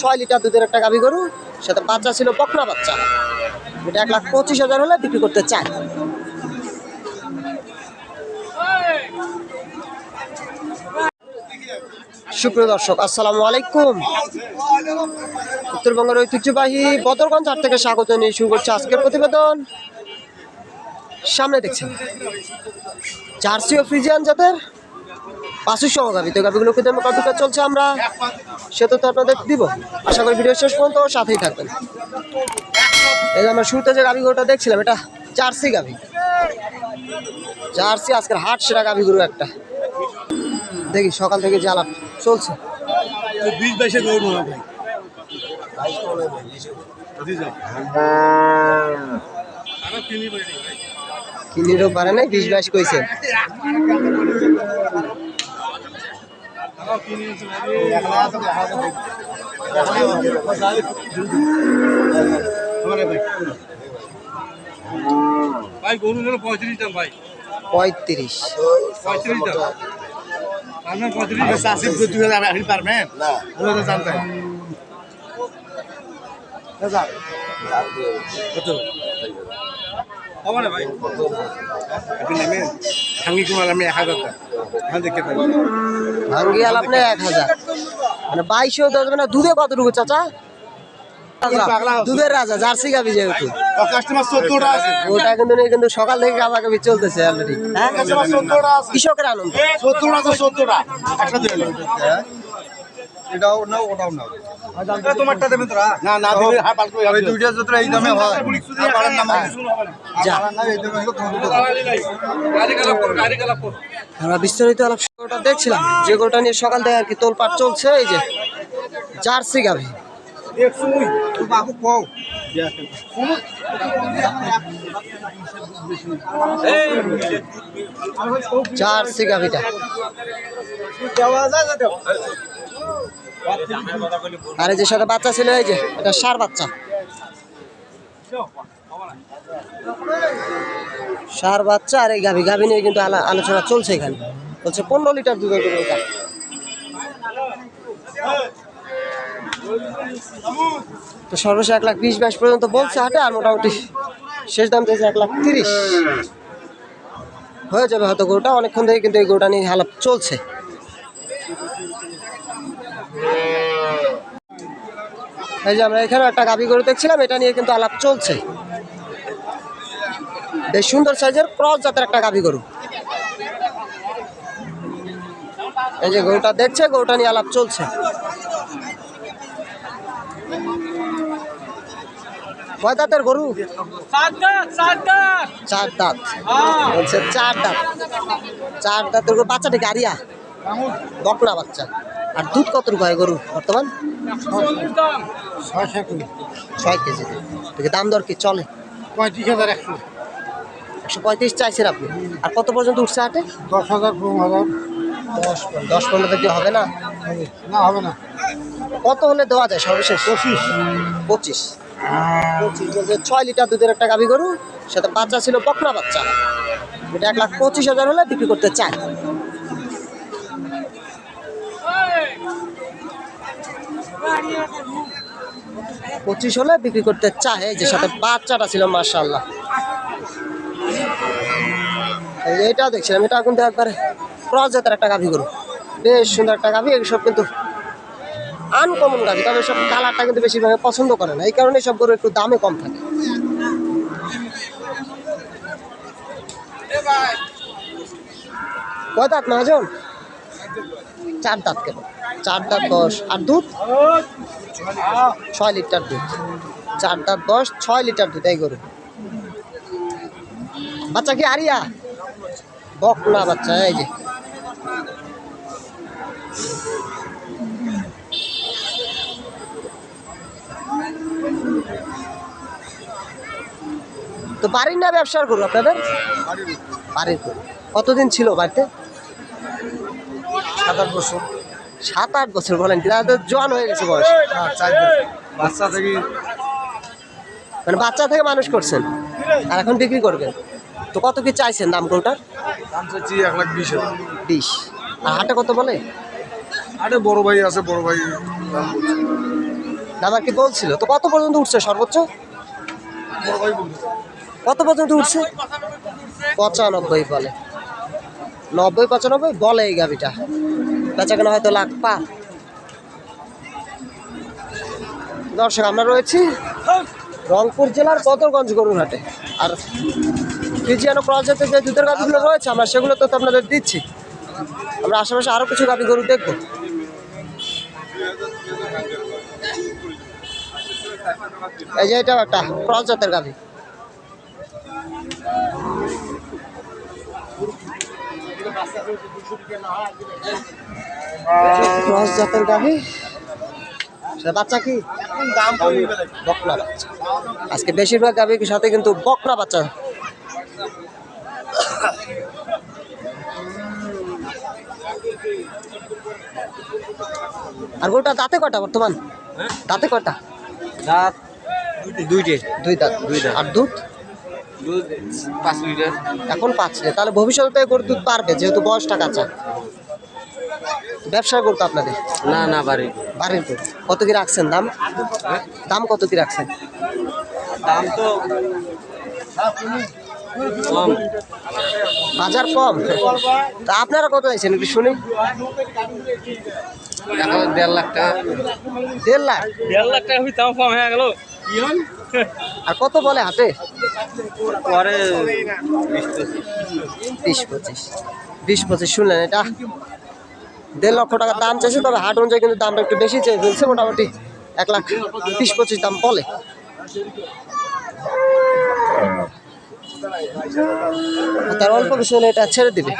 ছয় লিটার দুধের একটা গাভি গরু, সেটা বাচ্চা ছিল বকনা বাচ্চা। এটা এক লাখ পঁচিশ হাজার হলে বিক্রি করতে চায়। সুপ্রিয় দর্শক, আসসালামু আলাইকুম। উত্তরবঙ্গের ঐতিহ্যবাহী বদরগঞ্জ হাট থেকে স্বাগত নিয়ে শুরু করছে আজকের প্রতিবেদন। সামনে দেখছেন, জার্সি ও ফ্রিজিয়ান জাতের সহ গাভি তো গাভিগুলো কিন্তু কতটা চলছে আমরা সেটা তো আপনাদের দিব। আশা করি ভিডিও শেষ পর্যন্ত সাথেই থাকবেন। এই যে আমরা শুরুতে যে গাভিগুলোটা দেখছিলাম এটা জার্সি গাভি জার্সি আজকের হাট সেরা গাভিগুলো একটা। দেখি সকাল থেকে জ্বালা চলছে। বিশ বাইশে গরু না ভাই। কিনিরও পারে নাই বিশ বাইশ কইছে। ভাই গরু হলো পঁয়ত্রিশ দাম ভাই। পঁয়ত্রিশ। পঁয়ত্রিশ দাম। আপনার পঁয়ত্রিশ চাষির দুই হাজার আপনি পারবেন? না। ওরা তো জানতেন কত? হবে না ভাই? আপনি নেবেন ভাঙ্গি কুমার আমি এক হাজার টাকা। হ্যাঁ দেখতে পারি ভাঙ্গি আল আপনি এক হাজার। মানে দেওয়া যাবে দুধে কতটুকু চাচা? দুধের রাজা জার্সি গাবি যেহেতু। কাস্টমার চোদ্দটা আছে। ওটা কিন্তু নেই কিন্তু সকাল থেকে গাবা গাবি চলতেছে অলরেডি হ্যাঁ? কাস্টমার চোদ্দটা আছে। কৃষকের আনন্দ। চোদ্দটা আছে চোদ্দটা। এটাও নাও ওটাও নাও। তোমারটা দেবেন তোরা। না না দিবি হ্যাঁ পাল্টো ওই দুইটা যত এই দামে হয়। আর বাড়ার নাম যা। এই দামে হলো তোমার দুটো আমরা বিস্তারিত আলাপ ওটা দেখছিলাম। যে গোটা নিয়ে সকাল থেকে আর কি তোলপাট চলছে এই যে জার্সি গাভি। বাবু কও। জার্সি গাভিটা। আর যে সাথে বাচ্চা ছিল, এই যে, এটা সার বাচ্চা। সার বাচ্চা আর এই গাভি গাভি নিয়ে কিন্তু আলোচনা চলছে এখানে। বলছে পনেরো লিটার দুধের গরু এটা। তো সর্বশেষ এক লাখ বিশ বাইশ পর্যন্ত বলছে হাটে, আর মোটামুটি শেষ দাম দিয়েছে এক লাখ তিরিশ। হয়ে যাবে হয়তো গরুটা, অনেকক্ষণ থেকে কিন্তু এই গরুটা নিয়ে আলাপ চলছে। এই যে আমরা এখানে একটা গাভি গরু দেখছিলাম এটা নিয়ে কিন্তু আলাপ চলছে। বেশ সুন্দর সাইজের ক্রস জাতের একটা গাভি গরু। এই যে গরুটা দেখছে গরুটা নিয়ে আলাপ চলছে। কয় দাঁতের গরু? চার দাঁত বলছে চার দাঁত। চার দাঁতের গরু বাচ্চাটি গাড়িয়া বকনা বাচ্চা। আর দুধ কতটুকু হয় গরু বর্তমান? ছয় সাত ছয় কেজি থেকে দাম দর কি? চলে। পঁয়ত্রিশ হাজার একশো। একশো পঁয়ত্রিশ চাইছেন আপনি। আর কত পর্যন্ত উঠছে হাটে? দশ হাজার পনেরো হাজার। দশ দশ পনেরো থেকে হবে না? না হবে না। কত হলে দেওয়া যায় সর্বশেষ? পঁচিশ। পঁচিশ। পঁচিশ বলতে ছয় লিটার দুধের একটা গাভি গরু সেটা বাচ্চা ছিল বকরা বাচ্চা। এটা এক লাখ পঁচিশ হাজার হলে বিক্রি করতে চায়। পঁচিশ হলে বিক্রি করতে চায় যে সাথে বাচ্চাটা ছিল মার্শাল্লাহ এটা দেখছিলাম, এটা কিন্তু একবারে ক্রস জাতের একটা গাভি গরু। বেশ সুন্দর একটা গাভি এইসব কিন্তু আনকমন গাভি, তবে সব কালারটা কিন্তু বেশিরভাগ পছন্দ করে না। এই কারণে সব গরু একটু দামে কম থাকে। কয় দাঁত মহাজন চার দাঁত কেন চার দাঁত দশ। আর দুধ? ছয় লিটার দুধ। চার দাঁত দশ ছয় লিটার দুধ এই গরু। বাচ্চা কি আরিয়া? বকনা বাচ্চা এই যে। তো বাড়ির না ব্যবসার করব আপনাদের? বাড়ির করব কতদিন ছিল বাড়িতে? সাত আট বছর। সাত আট বছর বলেন কি জোয়ান হয়ে গেছে বয়স। হ্যাঁ বাচ্চা থেকে মানে বাচ্চা থেকে মানুষ করছেন আর এখন বিক্রি করবেন। তো কত কি চাইছেন দাম গরুটার দাম চাচ্ছি এক লাখ বিশ বিশ। আর হাটে কত বলে? আরে বড় ভাই আছে বড় ভাই আর কি বলছিল? তো কত পর্যন্ত উঠছে সর্বোচ্চ? কত পর্যন্ত উঠছে? পঁচানব্বই বলে। নব্বই পঁচানব্বই বলে এই গাবিটা। বেচা কেনা হয়তো লাখ পা। দর্শক, আমরা রয়েছি রংপুর জেলার বদরগঞ্জ গরুরহাটে। আর ফিজিয়ানো ক্রসেতে যে দুধের গাভিগুলো রয়েছে, আমরা সেগুলো তো আপনাদের দিচ্ছি। আমরা আশেপাশে আরও কিছু গাভি গরু দেখব। এই যে এটাও একটা ক্রস জাতের গাভি। ক্রস জাতের গাভি। সে বাচ্চা কি? দাম বকনা বাচ্চা আজকে বেশিরভাগ গাভির সাথে কিন্তু বকনা বাচ্চা। আর গোটা দাঁতে কটা বর্তমান? দাঁতে কটা দাঁত দুইটে। দুই দাঁত। দুই দাঁত। আর দুধ? দুধ পাঁচ লিটার। এখন পাচ্ছে তাহলে ভবিষ্যতে গরুর দুধ পারবে যেহেতু বয়সটা কাঁচা। ব্যবসা করতো আপনাদের? না না বাড়ি। বাড়ির গরু কত কি রাখছেন দাম? দাম কত কি রাখছেন? দাম তো কম। বাজার কম? তা আপনারা কত চাইছেন একটু শুনি। এখন দেড় লাখ টাকা। দেড় লাখ? দেড় লাখ টাকা তাও কম হয়ে গেল। আর কত বলে হাতে? পরে বিশ পঁচিশ। বিশ পঁচিশ শুনলেন এটা? দেড় লক্ষ টাকা দাম চাইছে, তবে হাট অনুযায়ী কিন্তু দামটা একটু বেশি চেয়ে ফেলছে, মোটামুটি এক লাখ বিশ পঁচিশ দাম বলে। তার অল্প বেশি হলে এটা ছেড়ে দিবে।